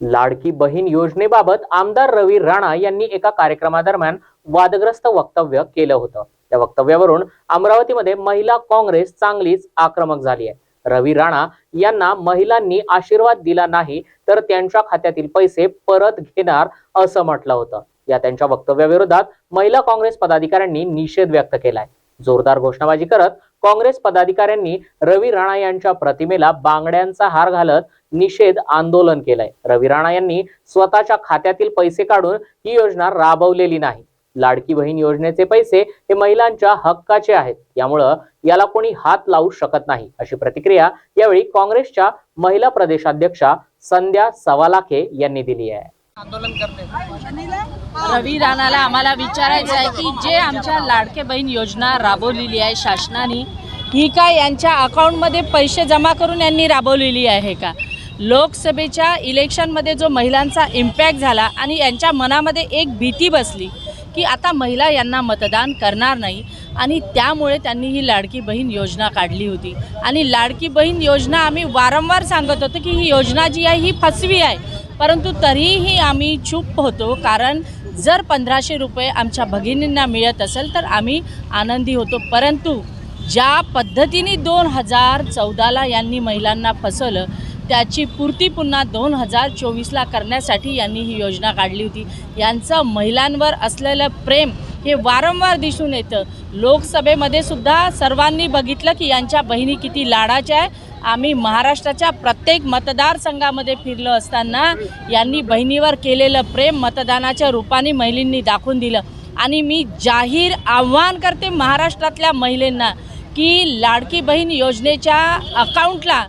लाडकी बहीण योजनेबाबत आमदार रवी राणा यांनी एका कार्यक्रमादरम्यान वादग्रस्त वक्तव्य केलं होतं. त्या वक्तव्यावरून अमरावतीमध्ये महिला काँग्रेस चांगलीच आक्रमक झाली आहे. रवी राणा यांना महिलांनी आशीर्वाद दिला नाही तर त्यांच्या खात्यातील पैसे परत घेणार असं म्हटलं होतं. या त्यांच्या वक्तव्याविरोधात महिला काँग्रेस पदाधिकाऱ्यांनी निषेध व्यक्त केलाय. जोरदार घोषणाबाजी करत काँग्रेस पदाधिकाऱ्यांनी रवी राणा यांच्या प्रतिमेला बांगड्यांचा हार घालत निषेध आंदोलन केलंय. रवी राणा यांनी स्वतःच्या खात्यातील पैसे काढून ही योजना राबवलेली नाही. लाडकी बहीण योजनेचे पैसे हे महिलांच्या हक्काचे आहेत. त्यामुळं याला कोणी हात लावू शकत नाही अशी प्रतिक्रिया यावेळी काँग्रेसच्या महिला प्रदेशाध्यक्षा संध्या सवालाखे यांनी दिली आहे. आंदोलन करते रवी राणाला आम्हाला विचारायचं आहे की जे आमच्या लाडके बहीण योजना राबवलेली आहे शासनाने ही काय यांच्या अकाउंटमध्ये पैसे जमा करून यांनी राबवलेली आहे का? लोकसभेच्या इलेक्शनमध्ये जो महिलांचा इम्पॅक्ट झाला आणि यांच्या मनामध्ये एक भीती बसली की आता महिला यांना मतदान करणार नाही आणि त्यामुळे त्यांनी ही लाडकी बहीण योजना काढली होती. आणि लाडकी बहीण योजना आम्ही वारंवार सांगत होतो की ही योजना जी आहे ही फसवी आहे. परंतु तरीही आम्ही चूप होतो कारण जर पंधराशे रुपये आमच्या भगिनींना मिळत असेल तर आम्ही आनंदी होतो. परंतु ज्या पद्धतीने दोन हजार चौदाला यांनी महिलांना फसवलं त्याची पूर्ती पुन्हा दोन हजार चोवीसला करण्यासाठी यांनी ही योजना काढली होती. यांचं महिलांवर असलेलं प्रेम हे वारंवार दिसून येतं. लोकसभेमध्ये सुद्धा सर्वांनी बघितलं की यांच्या बहिणी किती लाडाच्या आहे आम्ही महाराष्ट्राच्या प्रत्येक मतदारसंघामध्ये फिरलो असताना यांनी बहिणीवर केलेलं प्रेम मतदानाच्या रूपाने महिलांनी दाखवून दिलं. आणि मी जाहीर आव्हान करते महाराष्ट्रातल्या महिलांना की लाडकी बहीण योजनेच्या अकाउंटला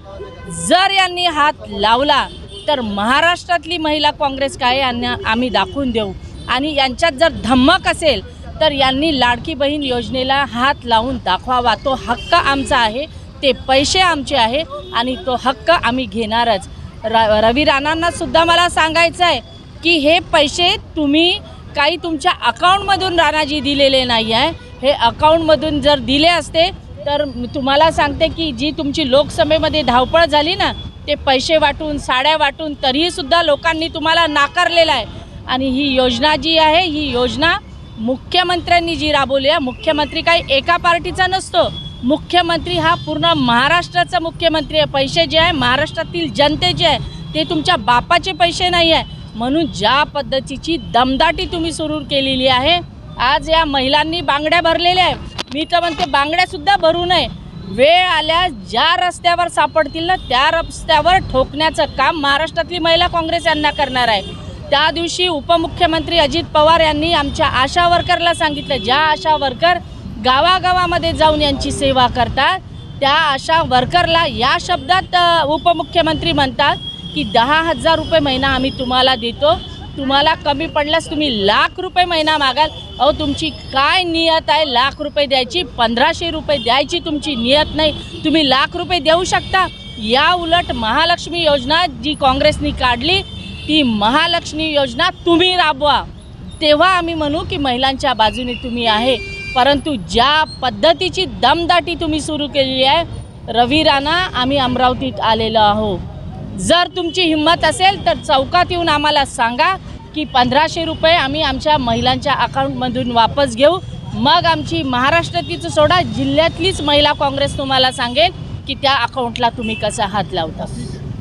जर यांनी हात लावला तर महाराष्ट्रातली महिला काँग्रेस काय यांना आम्ही दाखवून देऊ? आणि यांच्यात जर धम्मक असेल तर यांनी लाडकी बहीण योजनेला हात लावून दाखवावा. तो हक्क आमचा आहे ते पैसे आमचे आहे आणि तो हक्क आम्ही घेणारच. र रवी राणांनासुद्धा मला सांगायचं आहे की हे पैसे तुम्ही काही तुमच्या अकाउंटमधून राणाजी दिलेले नाही आहे हे अकाउंटमधून जर दिले असते तर तुम्हाला सांगते की जी तुमची लोकसभेमध्ये धावपळ झाली ना ते पैसे वाटून साड्या वाटून तरीहीसुद्धा लोकांनी तुम्हाला नाकारलेलं आहे. आणि ही योजना जी आहे ही योजना मुख्यमंत्र्यांनी जी राबवली आहे मुख्यमंत्री काही एका पार्टीचा नसतो. मुख्यमंत्री हा पूर्ण महाराष्ट्राचा मुख्यमंत्री आहे. पैसे जे आहे महाराष्ट्रातील जनतेचे आहे ते तुमच्या बापाचे पैसे नाही आहे. म्हणून ज्या पद्धतीची दमदाटी तुम्ही सुरू केलेली आहे आज या महिलांनी बांगड्या भरलेल्या आहे मी तर म्हणते बांगड्यासुद्धा भरू नये. वेळ आल्यास ज्या रस्त्यावर सापडतील ना त्या रस्त्यावर ठोकण्याचं काम महाराष्ट्रातली महिला काँग्रेस यांना करणार आहे. त्या दिवशी उपमुख्यमंत्री अजित पवार यांनी आमच्या आशा वर्करला सांगितलं ज्या आशा वर्कर गावागावामध्ये जाऊन यांची सेवा करतात त्या आशा वर्करला या शब्दात उपमुख्यमंत्री म्हणतात की दहा हजार रुपये महिना आम्ही तुम्हाला देतो. तुम्हाला कमी पडल्यास तुम्ही लाख रुपये महिना मागाल. अहो तुमची काय नियत आहे? लाख रुपये द्यायची पंधराशे रुपये द्यायची तुमची नियत नाही. तुम्ही लाख रुपये देऊ शकता. या उलट महालक्ष्मी योजना जी काँग्रेसनी काढली ती महालक्ष्मी योजना तुम्ही राबवा. तेव्हा आम्ही म्हणू की महिलांच्या बाजूने तुम्ही आहे. परंतु ज्या पद्धतीची दमदाटी तुम्ही सुरू केलेली आहे रवी राणा आम्ही अमरावतीत आलेलो आहोत. जर तुमची हिंमत असेल तर चौकात येऊन आम्हाला सांगा. की पंधराशे रुपये आम्ही आमच्या महिलांच्या अकाउंटमधून वापस घेऊ. मग आमची महाराष्ट्रातीच सोडा जिल्ह्यातलीच महिला काँग्रेस तुम्हाला सांगेल की त्या अकाउंटला तुम्ही कसा हात लावता.